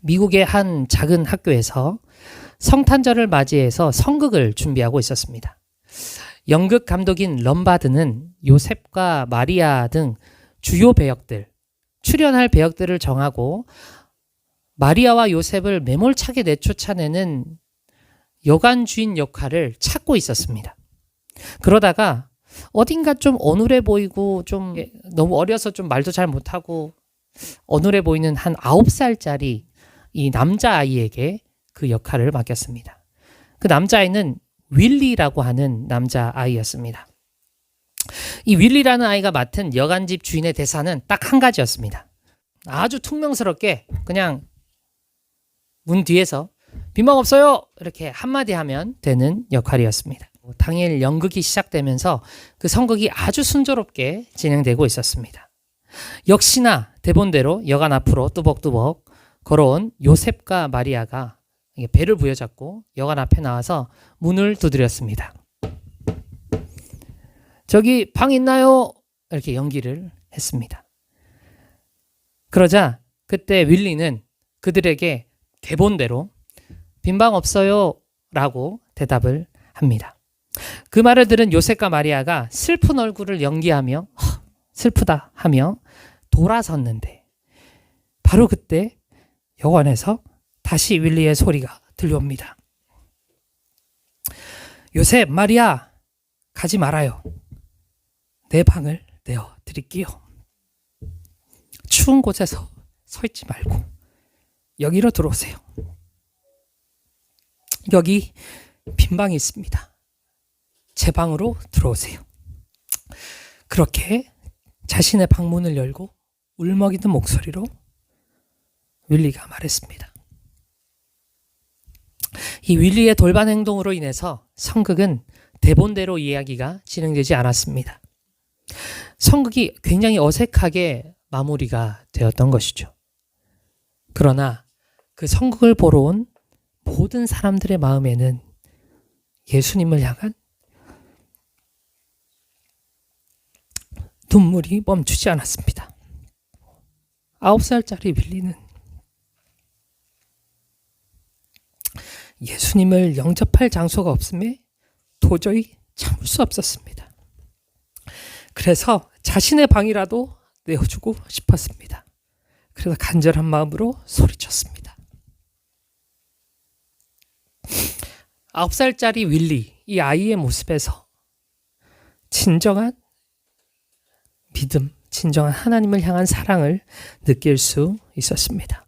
미국의 한 작은 학교에서 성탄절을 맞이해서 성극을 준비하고 있었습니다. 연극 감독인 럼바드는 요셉과 마리아 등 주요 배역들, 출연할 배역들을 정하고 마리아와 요셉을 매몰차게 내쫓아내는 여관 주인 역할을 찾고 있었습니다. 그러다가 어딘가 좀 어눌해 보이고 좀 너무 어려서 좀 말도 잘 못하고 어눌해 보이는 한 아홉 살짜리 이 남자아이에게 그 역할을 맡겼습니다. 그 남자아이는 윌리라고 하는 남자아이였습니다. 이 윌리라는 아이가 맡은 여간집 주인의 대사는 딱 한 가지였습니다. 아주 퉁명스럽게 그냥 문 뒤에서 빈방 없어요! 이렇게 한마디 하면 되는 역할이었습니다. 당일 연극이 시작되면서 그 선극이 아주 순조롭게 진행되고 있었습니다. 역시나 대본대로 여관 앞으로 뚜벅뚜벅 걸어온 요셉과 마리아가 배를 부여잡고 여관 앞에 나와서 문을 두드렸습니다. 저기 방 있나요? 이렇게 연기를 했습니다. 그러자 그때 윌리는 그들에게 대본대로 빈방 없어요 라고 대답을 합니다. 그 말을 들은 요셉과 마리아가 슬픈 얼굴을 연기하며 "허, 슬프다 하며 돌아섰는데 바로 그때 여관에서 다시 윌리의 소리가 들려옵니다. 요셉, 마리아, 가지 말아요. 내 방을 내어 드릴게요. 추운 곳에서 서 있지 말고 여기로 들어오세요. 여기 빈 방이 있습니다. 제 방으로 들어오세요. 그렇게 자신의 방문을 열고 울먹이는 목소리로 윌리가 말했습니다. 이 윌리의 돌반 행동으로 인해서 성극은 대본대로 이야기가 진행되지 않았습니다. 성극이 굉장히 어색하게 마무리가 되었던 것이죠. 그러나 그 성극을 보러 온 모든 사람들의 마음에는 예수님을 향한 눈물이 멈추지 않았습니다. 아홉 살짜리 빌리는 예수님을 영접할 장소가 없음에 도저히 참을 수 없었습니다. 그래서 자신의 방이라도 내어주고 싶었습니다. 그래서 간절한 마음으로 소리쳤습니다. 아홉 살짜리 윌리, 이 아이의 모습에서 진정한 믿음, 진정한 하나님을 향한 사랑을 느낄 수 있었습니다.